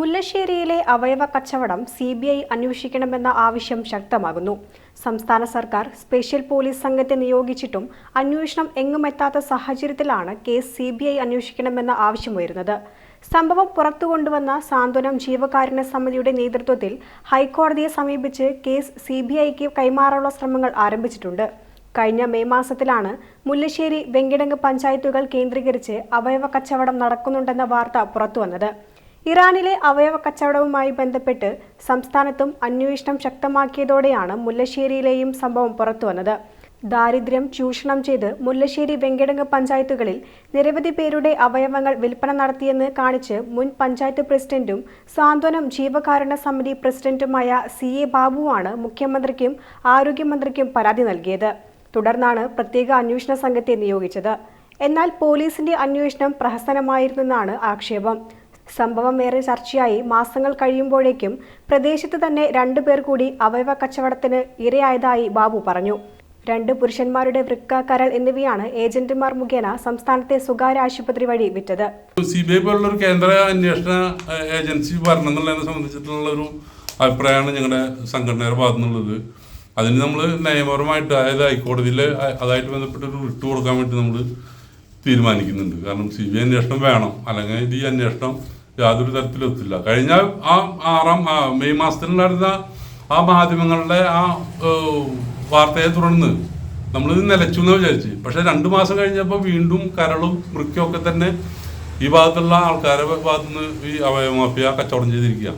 മുല്ലശ്ശേരിയിലെ അവയവ കച്ചവടം C B I അന്വേഷിക്കണമെന്ന ആവശ്യം ശക്തമാകുന്നു. സംസ്ഥാന സർക്കാർ സ്പെഷ്യൽ പോലീസ് സംഘത്തെ നിയോഗിച്ചിട്ടും അന്വേഷണം എങ്ങുമെത്താത്ത സാഹചര്യത്തിലാണ് കേസ് സി ബി ഐ അന്വേഷിക്കണമെന്ന ആവശ്യമുയരുന്നത്. സംഭവം പുറത്തുകൊണ്ടുവന്ന സാന്ത്വനം ജീവകാരുണ്യ സമിതിയുടെ നേതൃത്വത്തിൽ ഹൈക്കോടതിയെ സമീപിച്ച് കേസ് സി ബി ഐക്ക് കൈമാറാനുള്ള ശ്രമങ്ങൾ ആരംഭിച്ചിട്ടുണ്ട്. കഴിഞ്ഞ മെയ് മാസത്തിലാണ് മുല്ലശ്ശേരി വെങ്കിടങ്ങ് പഞ്ചായത്തുകൾ കേന്ദ്രീകരിച്ച് അവയവ കച്ചവടം നടക്കുന്നുണ്ടെന്ന വാർത്ത പുറത്തുവന്നത്. ഇറാനിലെ അവയവ കച്ചവടവുമായി ബന്ധപ്പെട്ട് സംസ്ഥാനത്തും അന്വേഷണം ശക്തമാക്കിയതോടെയാണ് മുല്ലശ്ശേരിയിലെയും സംഭവം പുറത്തുവന്നത് ദാരിദ്ര്യം ചൂഷണം ചെയ്ത് മുല്ലശ്ശേരി വെങ്കിടങ്ങ് പഞ്ചായത്തുകളിൽ നിരവധി പേരുടെ അവയവങ്ങൾ വിൽപ്പന നടത്തിയെന്ന് കാണിച്ച് മുൻ പഞ്ചായത്ത് പ്രസിഡന്റും സാന്ത്വനം ജീവകാരുണ്യ സമിതി പ്രസിഡന്റുമായ സി എ ബാബുവാണ് മുഖ്യമന്ത്രിക്കും ആരോഗ്യമന്ത്രിക്കും പരാതി നൽകിയത്. തുടർന്നാണ് പ്രത്യേക അന്വേഷണ സംഘത്തെ നിയോഗിച്ചത്. എന്നാൽ പോലീസിന്റെ അന്വേഷണം പ്രഹസനമായിരുന്നെന്നാണ് ആക്ഷേപം. സംഭവം ഏറെ ചർച്ചയായി. മാസങ്ങൾ കഴിയുമ്പോഴേക്കും പ്രദേശത്ത് തന്നെ രണ്ടു പേർ കൂടി അവയവ കച്ചവടത്തിന് ഇരയായതായി ബാബു പറഞ്ഞു. രണ്ട് പുരുഷന്മാരുടെ വൃക്ക കരൾ എന്നിവയാണ് ഏജന്റുമാർ മുഖേന സംസ്ഥാനത്തെ സ്വകാര്യ ആശുപത്രി വഴി വിറ്റത്. സി ബി ഐ പോലുള്ള ഒരു കേന്ദ്ര അന്വേഷണ ഏജൻസി എന്നുള്ളതിനെ സംബന്ധിച്ചിട്ടുള്ള ഒരു അഭിപ്രായമാണ് ഞങ്ങളുടെ സംഘടനയുടെ ഭാഗത്തു നിന്നുള്ളത് അതിന് നമ്മൾ നിയമപരമായിട്ട് അതായത് ഹൈക്കോടതിയിൽ അതായിട്ട് ബന്ധപ്പെട്ട് ഒരു വിട്ടു കൊടുക്കാൻ വേണ്ടി നമ്മൾ തീരുമാനിക്കുന്നുണ്ട്. കാരണം സി ബി ഐ അന്വേഷണം വേണം. അല്ലെങ്കിൽ ഈ അന്വേഷണം യാതൊരു തരത്തിലും എത്തില്ല കഴിഞ്ഞ ആ ആറാം മെയ് മാസത്തിൽ നടന്ന ആ മാധ്യമങ്ങളുടെ ആ വാർത്തയെ തുടർന്ന് നമ്മളിത് നിലച്ചു എന്ന് വിചാരിച്ച്. പക്ഷെ രണ്ട് മാസം കഴിഞ്ഞപ്പോൾ വീണ്ടും കരളും വൃക്കൊക്കെ തന്നെ ഈ ഭാഗത്തുള്ള ആൾക്കാരുടെ ഭാഗത്തുനിന്ന് ഈ അവയവ മാഫിയ കച്ചവടം ചെയ്തിരിക്കുക.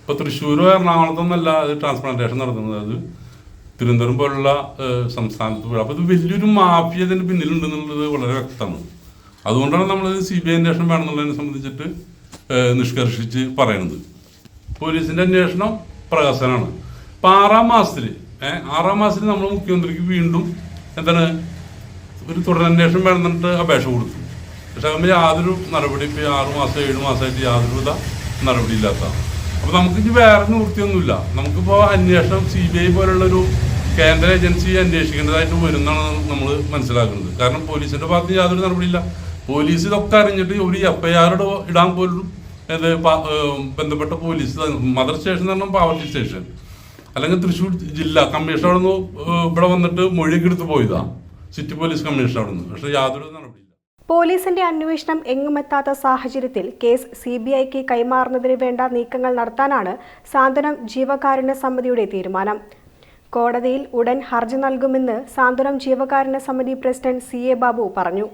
ഇപ്പൊ തൃശ്ശൂരോ എറണാകുളത്തോ എന്നല്ല അത് ട്രാൻസ്പ്ലാന്റേഷൻ നടത്തുന്നത്. അത് തിരുവനന്തപുരം പോലുള്ള സംസ്ഥാനത്ത് പോയി അപ്പോൾ ഇത് വലിയൊരു മാഫിയ ഇതിന് പിന്നിലുണ്ടെന്നുള്ളത് വളരെ വ്യക്തമാണ്. അതുകൊണ്ടാണ് നമ്മളിത് സി ബി ഐ അന്വേഷണം വേണമെന്നുള്ളതിനെ സംബന്ധിച്ചിട്ട് നിഷ്കർഷിച്ച് പറയുന്നത്. പോലീസിന്റെ അന്വേഷണം പ്രകാശനാണ് അപ്പൊ ആറാം മാസത്തിൽ ആറാം മാസത്തിൽ നമ്മൾ മുഖ്യമന്ത്രിക്ക് വീണ്ടും എന്താണ് ഒരു തുടരന്വേഷണം വേണമെന്നിട്ട് അപേക്ഷ കൊടുത്തു. പക്ഷെ അതിന് യാതൊരു നടപടി ഇപ്പൊ ആറു മാസം ഏഴ് മാസമായിട്ട് യാതൊരുവിധ നടപടിയില്ലാത്ത അപ്പൊ നമുക്ക് ഇനി വേറെ നിവൃത്തിയൊന്നുമില്ല. നമുക്കിപ്പോ അന്വേഷണം സി ബി ഐ പോലുള്ളൊരു കേന്ദ്ര ഏജൻസി അന്വേഷിക്കേണ്ടതായിട്ട് വരുന്നതാണ് നമ്മൾ മനസ്സിലാക്കുന്നത്. കാരണം പോലീസിന്റെ ഭാഗത്ത് യാതൊരു നടപടിയില്ല പോലീസ് ഇതൊക്കെ അറിഞ്ഞിട്ട് ഒരു എഫ് ഐ ആർ ഇടാൻ പോലും എന്ത് ബന്ധപ്പെട്ട പോലീസ് മദർ സ്റ്റേഷൻ എന്ന് പറഞ്ഞാൽ പാവർട്ടി സ്റ്റേഷൻ. അല്ലെങ്കിൽ തൃശ്ശൂർ ജില്ല കമ്മീഷൻ അവിടെ നിന്ന് ഇവിടെ വന്നിട്ട് മൊഴിയൊക്കെ എടുത്ത് പോയതാ. സിറ്റി പോലീസ് കമ്മീഷൻ അവിടെ നിന്ന് പക്ഷെ യാതൊരു നടപടിയില്ല. പോലീസിന്റെ അന്വേഷണം എങ്ങുമെത്താത്ത സാഹചര്യത്തിൽ കേസ് സി ബി ഐക്ക് കൈമാറുന്നതിന് വേണ്ട നീക്കങ്ങൾ നടത്താനാണ് സാന്ത്വനം ജീവകാരുണ്യ സമിതിയുടെ തീരുമാനം. കോടതിയിൽ ഉടൻ ഹർജി നൽകുമെന്ന് സാന്ത്വനം ജീവകാരുണ്യ സമിതി പ്രസിഡന്റ് സി എ ബാബു പറഞ്ഞു.